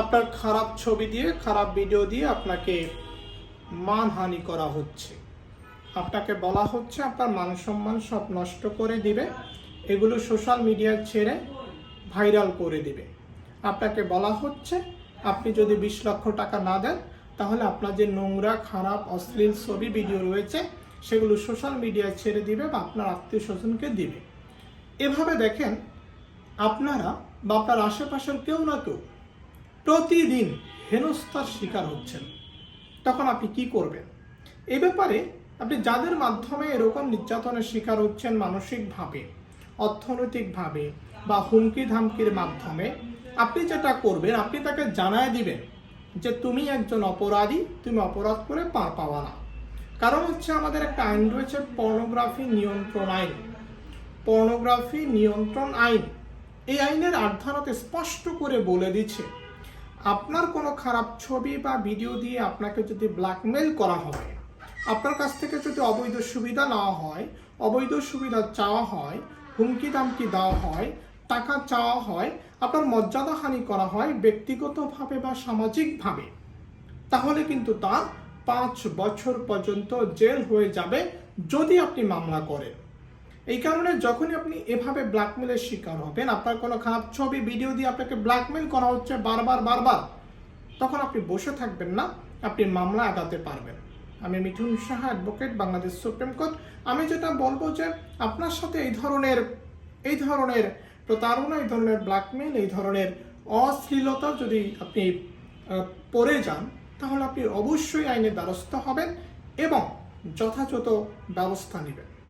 আপনার খারাপ ছবি দিয়ে, খারাপ ভিডিও দিয়ে আপনাকে মানহানি করা হচ্ছে। আপনাকে বলা হচ্ছে আপনার মান সম্মান সব নষ্ট করে দিবে, এগুলো সোশ্যাল মিডিয়ায় ছেড়ে ভাইরাল করে দিবে। আপনাকে বলা হচ্ছে, আপনি যদি বিশ লক্ষ টাকা না দেন, তাহলে আপনার যে নোংরা, খারাপ, অশ্লীল ছবি ভিডিও রয়েছে, সেগুলো সোশ্যাল মিডিয়ায় ছেড়ে দিবে বা আপনার আত্মীয় স্বজনকে দিবে। এভাবে দেখেন, আপনারা বা আপনার আশেপাশের কেউ না কেউ প্রতিদিন হেনস্থার শিকার হচ্ছেন। তখন আপনি কি করবেন? এ ব্যাপারে আপনি যাদের মাধ্যমে এরকম নির্যাতনের শিকার হচ্ছেন মানসিকভাবে, অর্থনৈতিকভাবে বা হুমকি ধামকির মাধ্যমে, আপনি যেটা করবেন, আপনি তাকে জানায় দিবেন যে তুমি একজন অপরাধী, তুমি অপরাধ করে পার পাওয়া না। কারণ হচ্ছে আমাদের একটা আইন রয়েছে, পর্নোগ্রাফি নিয়ন্ত্রণ আইন। পর্নোগ্রাফি নিয়ন্ত্রণ আইন। এই আইনের আট ধারাতে স্পষ্ট করে বলে দিচ্ছে আপনার কোনো খারাপ ছবি বা ভিডিও দিয়ে আপনাকে যদি ব্ল্যাকমেল করা হয়, আপনার কাছ থেকে যদি অবৈধ সুবিধা নেওয়া হয়, অবৈধ সুবিধা চাওয়া হয়, হুমকি দামকি দেওয়া হয়, টাকা চাওয়া হয়, আপনার মর্যাদাহানি করা হয় ব্যক্তিগতভাবে বা সামাজিকভাবে, তাহলে কিন্তু তার পাঁচ বছর পর্যন্ত জেল হয়ে যাবে যদি আপনি মামলা করেন। এই কারণে যখনই আপনি এভাবে ব্ল্যাকমেলের শিকার হবেন, আপনার কোনো খারাপ ছবি ভিডিও দিয়ে আপনাকে ব্ল্যাকমেল করা হচ্ছে বারবার বারবার, তখন আপনি বসে থাকবেন না, আপনি মামলা আগাতে পারবেন। আমি Mithun Saha advocate Bangladesh supreme court. আমি যেটা বলব যে, আপনার সাথে এই ধরনের এই ধরনের প্রতারণা, এই ধরনের ব্ল্যাকমেল এই ধরনের অশ্লীলতা যদি আপনি পড়ে যান, তাহলে আপনি অবশ্যই আইনের দ্বারস্থ হবেন এবং যথাযথ ব্যবস্থা নেবেন।